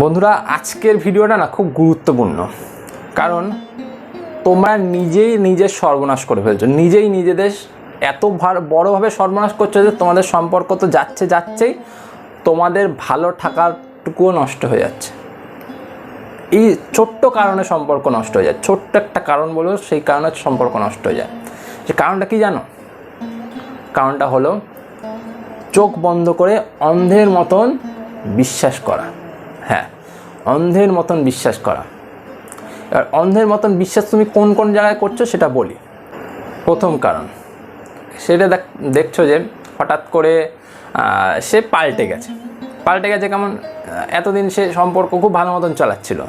বন্ধুরা, আজকের ভিডিওটা না খুব গুরুত্বপূর্ণ। কারণ তোমরা নিজেই নিজের সর্বনাশ করে ফেলছো। নিজেই নিজেদের এত বড়োভাবে সর্বনাশ করছ যে তোমাদের সম্পর্ক তো যাচ্ছে যাচ্ছেই, তোমাদের ভালো থাকাটুকুও নষ্ট হয়ে যাচ্ছে। এই ছোট্ট কারণে সম্পর্ক নষ্ট হয়ে যায়। ছোট্ট একটা কারণ বলেও সেই কারণে সম্পর্ক নষ্ট হয়ে যায়। সে কারণটা কি জানো? কারণটা হলো, চোখ বন্ধ করে অন্ধের মতন বিশ্বাস করা। হ্যাঁ অন্ধের মতন বিশ্বাস করা। এবার অন্ধের মতন বিশ্বাস তুমি কোন কোন জায়গায় করছ সেটা বলি। প্রথম কারণ, সেটা দেখ, দেখছ যে হঠাৎ করে সে পাল্টে গেছে। পাল্টে গেছে কেমন এতদিন সে সম্পর্ক খুব ভালো মতন চালাচ্ছিল।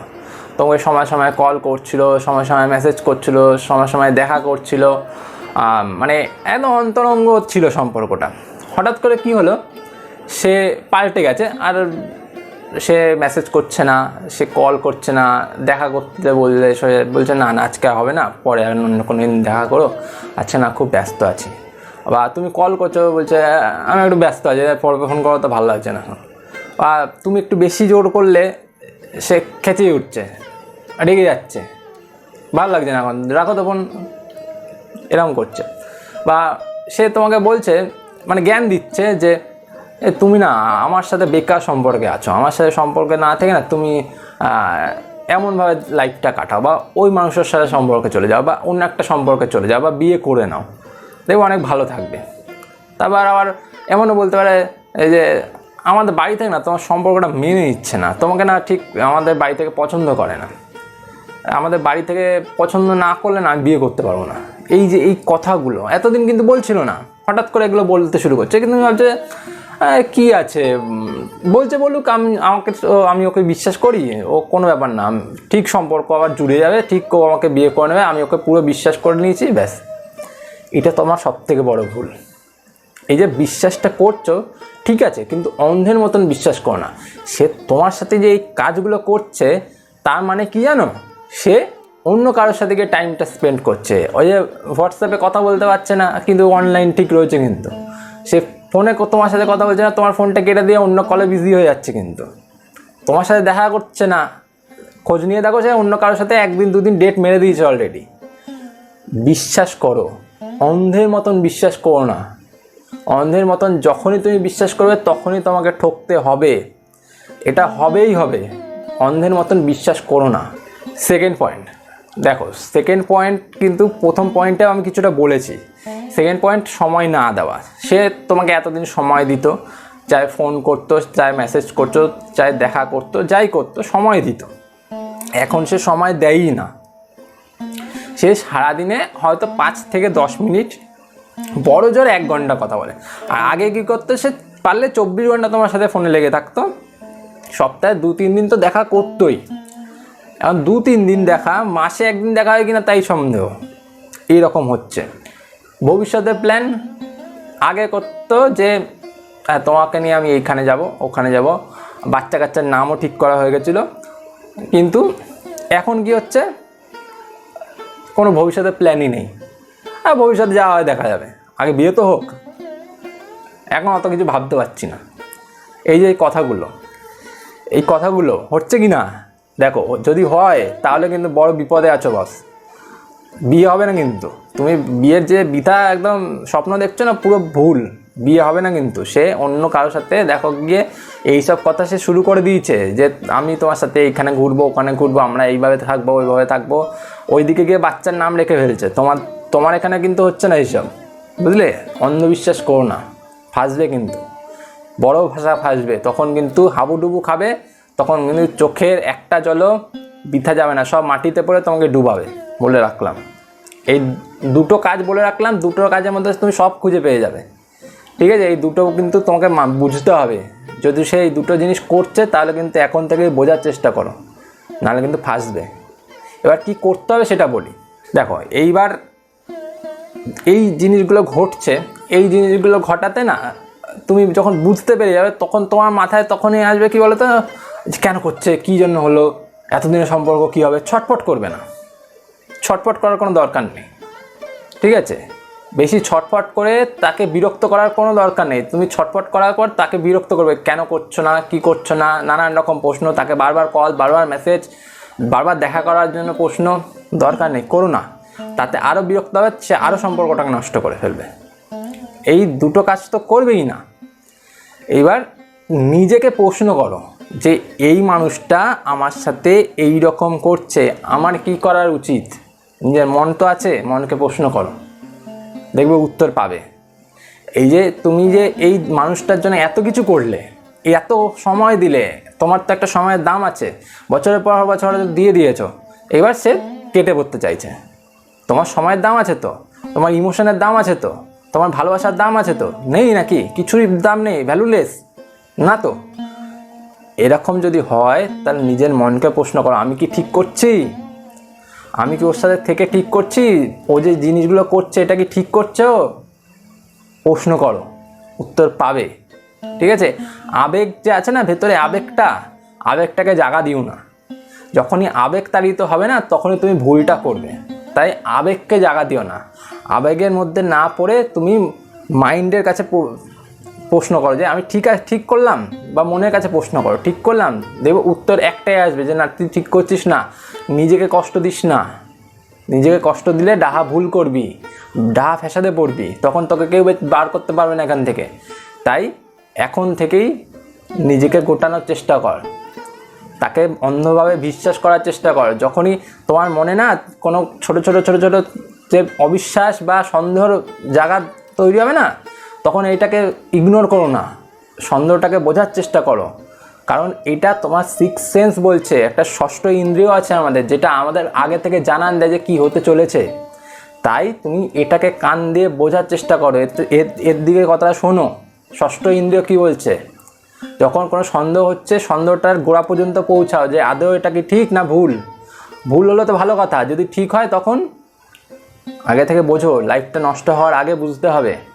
তোমাকে সময় সময় কল করছিল, সময় সময় মেসেজ করছিল, সময় সময় দেখা করছিল। মানে একদম অন্তরঙ্গ ছিল সম্পর্কটা। হঠাৎ করে কি হলো, সে পাল্টে গেছে। আর সে মেসেজ করছে না, সে কল করছে না, দেখা করতে বললে সে বলছে, না না, আজকে হবে না, পরে অন্য কোনো দিন দেখা করো। আচ্ছা না, খুব ব্যস্ত আছি। বা, তুমি কল করছ? বলছে, আমি একটু ব্যস্ত আছি পরে ফোন করো তো ভালো লাগছে না। বা, তুমি একটু বেশি জোর করলে সে খেঁচেই উঠছে, রেগে যাচ্ছে। ভালো লাগছে না এখন, রাখো তখন। এরকম করছে। বা, সে তোমাকে বলছে মানে জ্ঞান দিচ্ছে যে এ, তুমি না, আমার সাথে বেকার সম্পর্কে আছো। আমার সাথে সম্পর্কে না থেকে না, তুমি এমনভাবে লাইফটা কাটাও বা ওই মানুষের সাথে সম্পর্কে চলে যাও বা অন্য একটা সম্পর্কে চলে যাও বা বিয়ে করে নাও। দেখব অনেক ভালো থাকবে। তারপর আবার এমনও বলতে পারে, এই যে আমাদের বাড়ি থেকে না, তোমার সম্পর্কটা মেনে নিচ্ছে না। তোমাকে না ঠিক আমাদের বাড়ি থেকে পছন্দ করে না। আমাদের বাড়ি থেকে পছন্দ না করলে না বিয়ে করতে পারব না। এই যে এই কথাগুলো, এতদিন কিন্তু বলছিল না। হঠাৎ করে এগুলো বলতে শুরু করছে। কিন্তু ভাবছে কি আছে? বলছে বলুক, আমি আমাকে আমি ওকে বিশ্বাস করি, ও কোনো ব্যাপার না। ঠিক সম্পর্ক আবার জুড়ে যাবে, ঠিক ও আমাকে বিয়ে করে নেবে, আমি ওকে পুরো বিশ্বাস করে নিয়েছি, ব্যাস। এটা তোমার সব থেকে বড় ভুল। এই যে বিশ্বাসটা করছ, ঠিক আছে, কিন্তু অন্ধের মতন বিশ্বাস করো না। সে তোমার সাথে যে এই কাজগুলো করছে, তার মানে কি জানো? সে অন্য কারোর সাথে গিয়ে টাইমটা স্পেন্ড করছে। ওই যে হোয়াটসঅ্যাপে কথা বলতে পারছে না, কিন্তু অনলাইন ঠিক রয়েছে কিন্তু। সে ফোনে তোমার সাথে কথা বলছে না, তোমার ফোনটা কেটে দিয়ে অন্য কলে বিজি হয়ে যাচ্ছে কিন্তু। তোমার সাথে দেখা করছে না, খোঁজ নিয়ে দেখো সে অন্য কারোর সাথে একদিন, দুদিন ডেট মেরে দিয়েছে অলরেডি বিশ্বাস করো, অন্ধের মতন বিশ্বাস করো না। অন্ধের মতন যখনই তুমি বিশ্বাস করবে, তখনই তোমাকে ঠকতে হবে। এটা হবেই হবে। অন্ধের মতন বিশ্বাস করো না। সেকেন্ড পয়েন্ট দেখো সেকেন্ড পয়েন্ট কিন্তু প্রথম পয়েন্টে আমি কিছুটা বলেছি। সেকেন্ড পয়েন্ট সময় না দেওয়া। সে তোমাকে এতদিন সময় দিত চাই ফোন করতো চাই মেসেজ করতো চাই দেখা করতো, যাই করতো, সময় দিত। এখন সে সময় দেয়ই না। সে সারাদিনে হয়তো পাঁচ থেকে দশ মিনিট বড় জোর এক ঘণ্টা কথা বলে। আর আগে কি করতো, সে পারলে চব্বিশ ঘণ্টা তোমার সাথে ফোনে লেগে থাকতো। সপ্তাহে দু তিন দিন তো দেখা করতোই। এখন দু, তিন দিন দেখা, মাসে একদিন দেখা হয় কিনা তাই সন্দেহ। এইরকম হচ্ছে। ভবিষ্যতের প্ল্যান আগে করতো যে তোমাকে নিয়ে আমি এইখানে যাব, ওখানে যাব। বাচ্চা কাচ্চার নামও ঠিক করা হয়ে গেছিল। কিন্তু এখন কি হচ্ছে? কোনো ভবিষ্যতে প্ল্যানই নেই। আর ভবিষ্যতে যাওয়া হয় দেখা যাবে। আগে বিয়ে তো হোক। এখন অত কিছু ভাবতে পারছি না। এই যে কথাগুলো, এই কথাগুলো হচ্ছে কি না? দেখো, যদি হয়, তাহলে কিন্তু বড় বিপদে আছো বস বিয়ে হবে না কিন্তু। তুমি বিয়ের যে বিধা একদম স্বপ্ন দেখছ না, পুরো ভুল। বিয়ে হবে না কিন্তু। সে অন্য কারোর সাথে, দেখো গিয়ে এইসব কথা সে শুরু করে দিয়েছে যে, আমি তোমার সাথে এইখানে ঘুরবো, ওখানে ঘুরবো, আমরা এইভাবে থাকব, ওইভাবে থাকব। ওইদিকে গিয়ে বাচ্চার নাম রেখে ফেলছে। তোমার তোমার এখানে কিন্তু হচ্ছে না এইসব। বুঝলে? অন্ধবিশ্বাস করো না। ফাঁসবে কিন্তু। বড় ভাষা ফাঁসবে। তখন কিন্তু হাবুডুবু খাবে তখন কিন্তু চোখের একটা জলও বৃথা যাবে না, সব মাটিতে পড়ে তোমাকে ডুবাবে বলে রাখলাম। এই দুটো কাজ বলে রাখলাম, দুটো কাজের মধ্যে তুমি সব খুঁজে পেয়ে যাবে। ঠিক আছে, এই দুটো কিন্তু তোমাকে বুঝতে হবে। যদি সে এই দুটো জিনিস করছে, তাহলে কিন্তু এখন থেকে বোঝার চেষ্টা করো। নাহলে কিন্তু ফাঁসবে। এবার কি করতে হবে সেটা বলি। দেখো, এইবার এই জিনিসগুলো ঘটছে, এই জিনিসগুলো ঘটাতে না, তুমি যখন বুঝতে পেরে যাবে, তখন তোমার মাথায় তখনই আসবে কি বলো তো কেন করছে, কী জন্য হলো, এতদিনের সম্পর্ক কী হবে ছটফট করবে না। ছটফট করার কোনো দরকার নেই। ঠিক আছে? বেশি ছটফট করে তাকে বিরক্ত করার কোনো দরকার নেই। তুমি ছটফট করার পর তাকে বিরক্ত করবে, কেন করছ না, কি করছ না, নানান রকম প্রশ্ন, তাকে বারবার কল বারবার মেসেজ বারবার দেখা করার জন্য প্রশ্ন, দরকার নেই, করো না। তাতে আরও বিরক্ত হবে, সে আরও সম্পর্কটাকে নষ্ট করে ফেলবে। এই দুটো কাজ তো করবেই না। এবার নিজেকে প্রশ্ন করো যে এই মানুষটা আমার সাথে এই রকম করছে, আমার কি করার উচিত? নিজের মন তো আছে, মনকে প্রশ্ন করো। দেখবে উত্তর পাবে। এই যে তুমি যে এই মানুষটার জন্য এত কিছু করলে, এত সময় দিলে, তোমার তো একটা সময়ের দাম আছে, বছরের পর বছর দিয়ে দিয়েছ, এবার সে কেটে পড়তে চাইছে। তোমার সময়ের দাম আছে তো, তোমার ইমোশনের দাম আছে তো, তোমার ভালোবাসার দাম আছে তো, নেই নাকি? কিছুরই দাম নেই ভ্যালুলেস না তো? এরকম যদি হয়, তাহলে নিজের মনকে প্রশ্ন করো, আমি কি ঠিক করছি? আমি কি ওর সাথে থেকে ঠিক করছি? ও যে জিনিসগুলো করছে, এটা কি ঠিক করছ? প্রশ্ন করো, উত্তর পাবে। ঠিক আছে? আবেগ যে আছে না, ভেতরে আবেগটা, আবেগটাকে জাগা দিও না। যখনই আবেগ তাড়িত হবে না, তখনই তুমি ভুলটা করবে। তাই আবেগকে জাগা দিও না। আবেগের মধ্যে না পড়ে তুমি মাইন্ডের কাছে প্রশ্ন করো যে আমি ঠিক আছে ঠিক করলাম বা মনের কাছে প্রশ্ন করো, ঠিক করলাম, দেখব উত্তর একটাই আসবে যে না, তুই ঠিক করছিস না, নিজেকে কষ্ট দিস না। নিজেকে কষ্ট দিলে ডাহা ভুল করবি, ডাহা ফ্যাসাদে পড়বি, তখন তোকে কেউ বার করতে পারবে না এখান থেকে। তাই এখন থেকেই নিজেকে গোটানোর চেষ্টা কর। তাকে অন্ধভাবে বিশ্বাস করার চেষ্টা কর। যখনই তোমার মনে না কোনো ছোট ছোট ছোট ছোট যে অবিশ্বাস বা সন্দেহর জায়গা তৈরি হবে না তখন এটাকে ইগনোর করো না। সন্দেহটাকে বোঝার চেষ্টা করো। কারণ এটা তোমার সিক্স সেন্স বলছে। একটা ষষ্ঠ ইন্দ্রিয় আছে আমাদের, যেটা আমাদের আগে থেকে জানান দেয় যে কী হতে চলেছে। তাই তুমি এটাকে কান দিয়ে বোঝার চেষ্টা করো। এর- এর দিকে কথাটা শোনো। ষষ্ঠ ইন্দ্রিয় কী বলছে? যখন কোনো সন্দেহ হচ্ছে, সন্দেহটার গোড়া পর্যন্ত পৌঁছাও যে আদৌ এটা কি ঠিক না ভুল? ভুল হলো তো ভালো কথা। যদি ঠিক হয় তখন আগে থেকে বোঝো লাইফটা নষ্ট হওয়ার আগে বুঝতে হবে।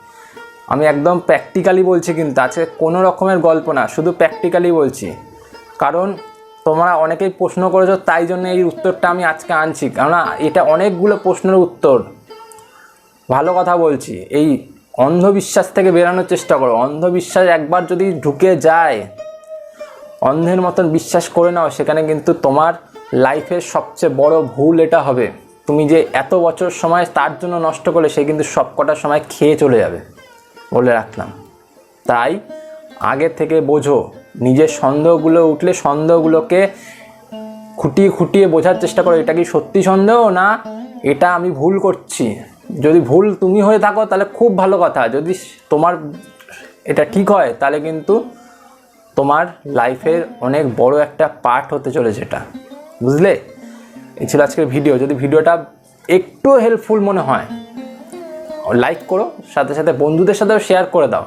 আমি একদম প্র্যাকটিক্যালি বলছি কিন্তু আজকে কোনো রকমের গল্প না, শুধু প্র্যাকটিক্যালি বলছি। কারণ তোমরা অনেকেই প্রশ্ন করেছ, তাই জন্য এই উত্তরটা আমি আজকে আনছি। কেননা এটা অনেকগুলো প্রশ্নের উত্তর। ভালো কথা বলছি, এই অন্ধবিশ্বাস থেকে বেরানোর চেষ্টা করো। অন্ধবিশ্বাস একবার যদি ঢুকে যায়, অন্ধের মতন বিশ্বাস করে নাও, সেখানে কিন্তু তোমার লাইফের সবচেয়ে বড় ভুল এটা হবে। তুমি যে এত বছর সময় তার জন্য নষ্ট করলে, সে কিন্তু সবকটা সময় খেয়ে চলে যাবে। বলে রাখলাম। তাই আগে থেকে বোঝো, নিজের সন্দেহগুলো উঠলে সন্দেহগুলোকে খুঁটিয়ে খুঁটিয়ে বোঝার চেষ্টা করো, এটা কি সত্যি সন্দেহ না এটা আমি ভুল করছি? যদি ভুল তুমি হয়ে থাকো তাহলে খুব ভালো কথা, যদি তোমার এটা ঠিক হয় তাহলে কিন্তু তোমার লাইফের অনেক বড় একটা পার্ট হতে চলেছে এটা। বুঝলে? এই ছিল আজকের ভিডিও, যদি ভিডিওটা একটু হেল্পফুল মনে হয়। লাইক করো, সাথে সাথে বন্ধুদের সাথেও শেয়ার করে দাও।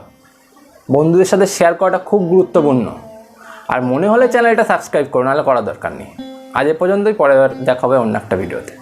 বন্ধুদের সাথে শেয়ার করাটা খুব গুরুত্বপূর্ণ। আর মনে হলে চ্যানেলটা সাবস্ক্রাইব করো, নাহলে করার দরকার নেই। আজ এ পর্যন্তই পরে দেখা হবে অন্য একটা ভিডিওতে